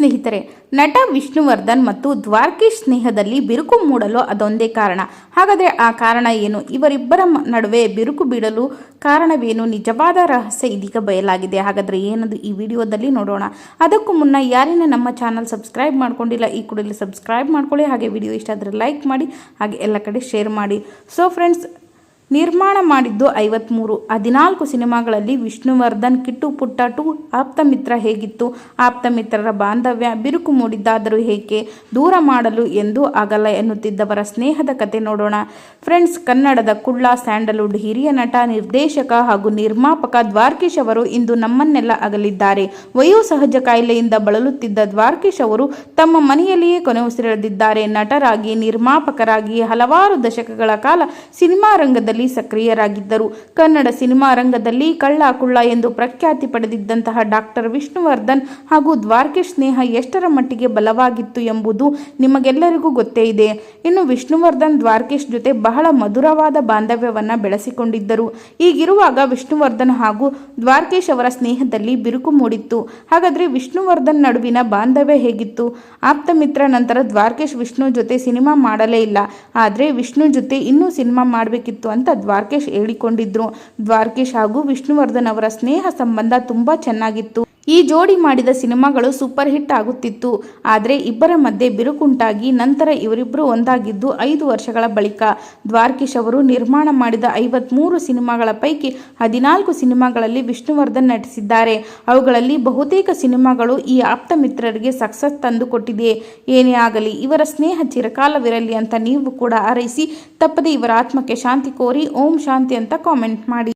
ಸ್ನೇಹಿತರೆ, ನಟ ವಿಷ್ಣುವರ್ಧನ್ ಮತ್ತು ದ್ವಾರ್ಕೀಶ್ ಸ್ನೇಹದಲ್ಲಿ ಬಿರುಕು ಮೂಡಲು ಅದೊಂದೇ ಕಾರಣ. ಹಾಗಾದರೆ ಆ ಕಾರಣ ಏನು? ಇವರಿಬ್ಬರ ನಡುವೆ ಬಿರುಕು ಬೀಳಲು ಕಾರಣವೇನು? ನಿಜವಾದ ರಹಸ್ಯ ಇದೀಗ ಬಯಲಾಗಿದೆ. ಹಾಗಾದರೆ ಏನದು ಈ ವಿಡಿಯೋದಲ್ಲಿ ನೋಡೋಣ. ಅದಕ್ಕೂ ಮುನ್ನ ಯಾರಿನ ನಮ್ಮ ಚಾನಲ್ ಸಬ್ಸ್ಕ್ರೈಬ್ ಮಾಡ್ಕೊಂಡಿಲ್ಲ, ಈ ಕೂಡಲೇ ಸಬ್ಸ್ಕ್ರೈಬ್ ಮಾಡ್ಕೊಳ್ಳಿ. ಹಾಗೆ ವಿಡಿಯೋ ಇಷ್ಟ ಆದರೆ ಲೈಕ್ ಮಾಡಿ, ಹಾಗೆ ಎಲ್ಲ ಕಡೆ ಶೇರ್ ಮಾಡಿ. ಸೊ ಫ್ರೆಂಡ್ಸ್ ನಿರ್ಮಾಣ ಮಾಡಿದ್ದು ಐವತ್ಮೂರು. ಹದಿನಾಲ್ಕು ಸಿನಿಮಾಗಳಲ್ಲಿ ವಿಷ್ಣುವರ್ಧನ್, ಕಿಟ್ಟು ಪುಟ್ಟ ಟು ಆಪ್ತ ಮಿತ್ರ ಹೇಗಿತ್ತು? ಆಪ್ತ ಮಿತ್ರರ ಬಾಂಧವ್ಯ ಬಿರುಕು ಮೂಡಿದ್ದಾದರೂ ಹೇಗೆ ದೂರ ಮಾಡಲು ಎಂದು ಆಗಲ್ಲ ಎನ್ನುತ್ತಿದ್ದವರ ಸ್ನೇಹದ ಕತೆ ನೋಡೋಣ. ಫ್ರೆಂಡ್ಸ್, ಕನ್ನಡದ ಕುಳ್ಳ ಸ್ಯಾಂಡಲ್ವುಡ್ ಹಿರಿಯ ನಟ, ನಿರ್ದೇಶಕ ಹಾಗೂ ನಿರ್ಮಾಪಕ ದ್ವಾರ್ಕೀಶ್ ಅವರು ಇಂದು ನಮ್ಮನ್ನೆಲ್ಲ ಅಗಲಿದ್ದಾರೆ. ವಯೋಸಹಜ ಕಾಯಿಲೆಯಿಂದ ಬಳಲುತ್ತಿದ್ದ ದ್ವಾರ್ಕೀಶ್ ಅವರು ತಮ್ಮ ಮನೆಯಲ್ಲಿಯೇ ಕೊನೆ ಉಸಿರೆಳೆದಿದ್ದಾರೆ ನಟರಾಗಿ, ನಿರ್ಮಾಪಕರಾಗಿ ಹಲವಾರು ದಶಕಗಳ ಕಾಲ ಸಿನಿಮಾ ರಂಗದಲ್ಲಿ ಸಕ್ರಿಯರಾಗಿದ್ದರು. ಕನ್ನಡ ಸಿನಿಮಾ ರಂಗದಲ್ಲಿ ಕಳ್ಳ ಕುಳ್ಳ ಎಂದು ಪ್ರಖ್ಯಾತಿ ಪಡೆದಿದ್ದಂತಹ ಡಾಕ್ಟರ್ ವಿಷ್ಣುವರ್ಧನ್ ಹಾಗೂ ದ್ವಾರಕೇಶ್ ಸ್ನೇಹ ಎಷ್ಟರ ಮಟ್ಟಿಗೆ ಬಲವಾಗಿತ್ತು ಎಂಬುದು ನಿಮಗೆಲ್ಲರಿಗೂ ಗೊತ್ತೇ ಇದೆ. ಇನ್ನು ವಿಷ್ಣುವರ್ಧನ್ ದ್ವಾರಕೇಶ್ ಜೊತೆ ಬಹಳ ಮಧುರವಾದ ಬಾಂಧವ್ಯವನ್ನ ಬೆಳೆಸಿಕೊಂಡಿದ್ದರು. ಈಗಿರುವಾಗ ವಿಷ್ಣುವರ್ಧನ್ ಹಾಗೂ ದ್ವಾರಕೇಶ್ ಅವರ ಸ್ನೇಹದಲ್ಲಿ ಬಿರುಕು ಮೂಡಿತ್ತು. ಹಾಗಾದ್ರೆ ವಿಷ್ಣುವರ್ಧನ್ ನಡುವಿನ ಬಾಂಧವ್ಯ ಹೇಗಿತ್ತು? ಆಪ್ತ ಮಿತ್ರ ನಂತರ ದ್ವಾರಕೇಶ್ ವಿಷ್ಣು ಜೊತೆ ಸಿನಿಮಾ ಮಾಡಲೇ ಇಲ್ಲ. ಆದರೆ ವಿಷ್ಣು ಜೊತೆ ಇನ್ನೂ ಸಿನಿಮಾ ಮಾಡಬೇಕಿತ್ತು ಅಂತ ದ್ವಾರಕೇಶ್ ಹೇಳಿಕೊಂಡಿದ್ರು. ದ್ವಾರಕೇಶ್ ಹಾಗೂ ವಿಷ್ಣುವರ್ಧನ್ ಅವರ ಸ್ನೇಹ ಸಂಬಂಧ ತುಂಬಾ ಚೆನ್ನಾಗಿತ್ತು. ಈ ಜೋಡಿ ಮಾಡಿದ ಸಿನಿಮಾಗಳು ಸೂಪರ್ ಹಿಟ್ ಆಗುತ್ತಿತ್ತು. ಆದರೆ ಇಬ್ಬರ ಮಧ್ಯೆ ಬಿರುಕುಂಟಾಗಿ ನಂತರ ಇವರಿಬ್ಬರು ಒಂದಾಗಿದ್ದು ಐದು ವರ್ಷಗಳ ಬಳಿಕ. ದ್ವಾರಕೀಶ್ ಅವರು ನಿರ್ಮಾಣ ಮಾಡಿದ ಐವತ್ಮೂರು ಸಿನಿಮಾಗಳ ಪೈಕಿ ಹದಿನಾಲ್ಕು ಸಿನಿಮಾಗಳಲ್ಲಿ ವಿಷ್ಣುವರ್ಧನ್ ನಟಿಸಿದ್ದಾರೆ. ಅವುಗಳಲ್ಲಿ ಬಹುತೇಕ ಸಿನಿಮಾಗಳು ಈ ಆಪ್ತ ಮಿತ್ರರಿಗೆ ಸಕ್ಸಸ್ ತಂದುಕೊಟ್ಟಿದೆ. ಏನೇ ಆಗಲಿ, ಇವರ ಸ್ನೇಹ ಚಿರಕಾಲವಿರಲಿ ಅಂತ ನೀವು ಕೂಡ ಹಾರೈಸಿ, ತಪ್ಪದೆ ಇವರ ಆತ್ಮಕ್ಕೆ ಶಾಂತಿ ಕೋರಿ ಓಂ ಶಾಂತಿ ಅಂತ ಕಾಮೆಂಟ್ ಮಾಡಿ.